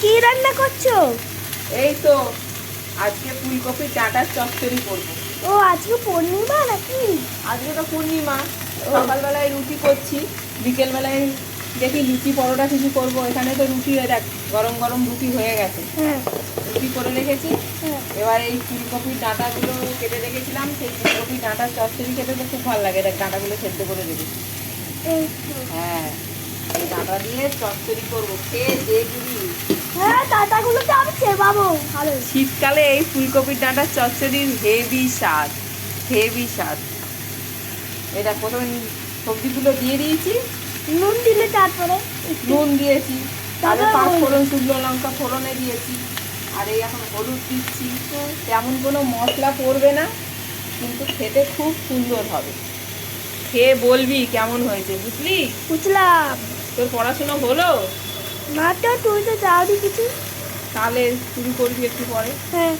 কি রান্না করছ? এই তো আজকে ফুলকপির ডাঁটার চচ্চড়ি করব। ও আজকে পূর্ণিমা নাকি? আজকে তো পূর্ণিমা সকালবেলায় রুটি করছি বিকেলবেলায় দেখি লুচি পরোটা কিছু করব। এখানে তো রুটি হয়ে দেখ গরম গরম রুটি হয়ে গেছে। হ্যাঁ। রুটি করে রেখেছি। হ্যাঁ। এবার এই ফুলকপির ডাঁটাগুলো কেটে রেখেছিলাম। সেই ফুলকপির ডাঁটার চচ্চড়ি খেতে তো খুব ভালো লাগে। দেখ ডাঁটাগুলো সেদ্ধ করে রেখেছি। হ্যাঁ। ডাঁটা দিয়ে চচ্চড়ি করব। খেয়ে দেখবি। হ্যাঁ দাদাগুলোকে আমি চেবাবো। ভালো। শীতকালে এই ফুলকপির ডাঁটার চচ্চড়ির হেভি স্বাদ হেভি স্বাদ। এটা প্রথমে সবজিগুলো দিয়ে দিয়েছি। নুন দিলে তারপরে নুন দিয়েছি। তারপরে তারপর ফোড়ন শুকনো লঙ্কা ফোড়নে দিয়েছি। আর এই এখন হলুদ দিচ্ছি। তেমন কোনো মশলা পড়বে না কিন্তু খেতে খুব সুন্দর হবে। খেয়ে বলবি কেমন হয়েছে বুঝলি? বুঝলাম। তোর পড়াশোনা হলো? মা তো তুই তো যাওনি কিছু। তাহলে তুই করবি একটু পরে। হ্যাঁ।